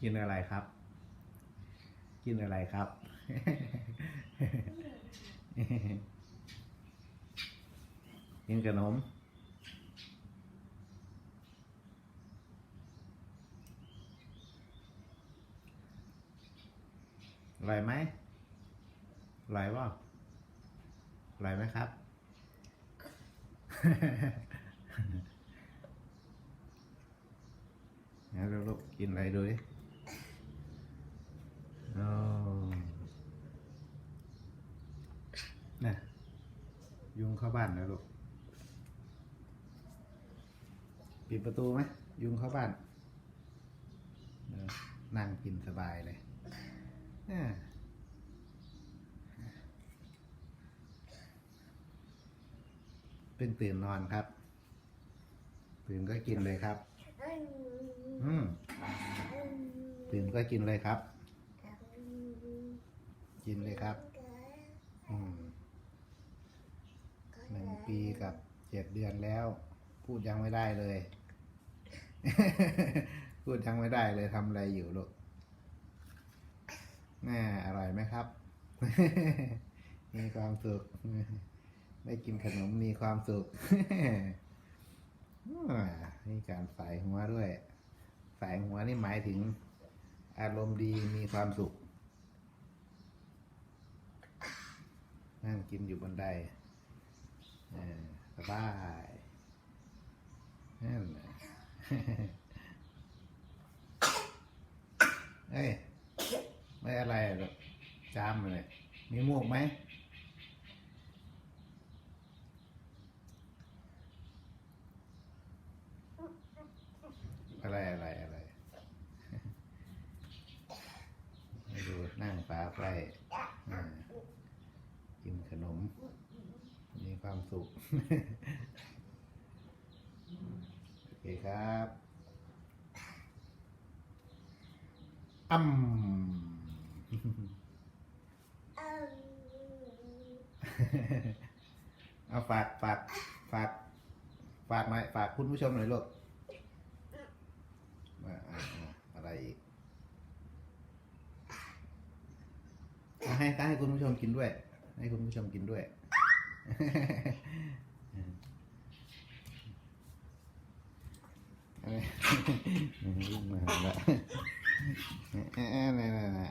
กินอะไรครับ กินอะไรครับ กินขนมอร่อยไหมอร่อยว่าอร่อยไหมครับงั้นเราลูกกินอะไรดูดิ น่ะยุงเข้าบ้านแล้วลูก ปิดประตูไหมยุงเข้าบ้านนั่งกินสบายเลยอ่เพิ่งตื่นนอนครับ ตื่นก็กินเลยครับ อืมตื่นก็กินเลยครับ กินเลยครับ อืมหนึ่งปีกับเจ็ดเดือนแล้ว พูดยังไม่ได้เลย พูดยังไม่ได้เลยทำอะไรอยู่ลูกแม่อร่อยไหมครับ มีความสุข ได้กินขนมมีความสุขอ่การสายหัวด้วย สายหัวนี่หมายถึง อารมณ์ดีมีความสุข นั่งกินอยู่บนไดสบายนั่นเอ้ย ไม่อะไรหรอกจามเลย มีมูกไหมอะไรอะไรอะไรดูนั่งฟ้าไปอ่า กินขนม มีความสุข โอเคครับอ้ำเอาฝากฝากฝากฝากหน่อยฝากคุณผู้ชมหน่อยลูกอะไรอีกเอาให้ให้คุณผู้ชมกินด้วย ให้คุณผู้ชมกินด้วยรวิ่งมาแล้วนี่นี่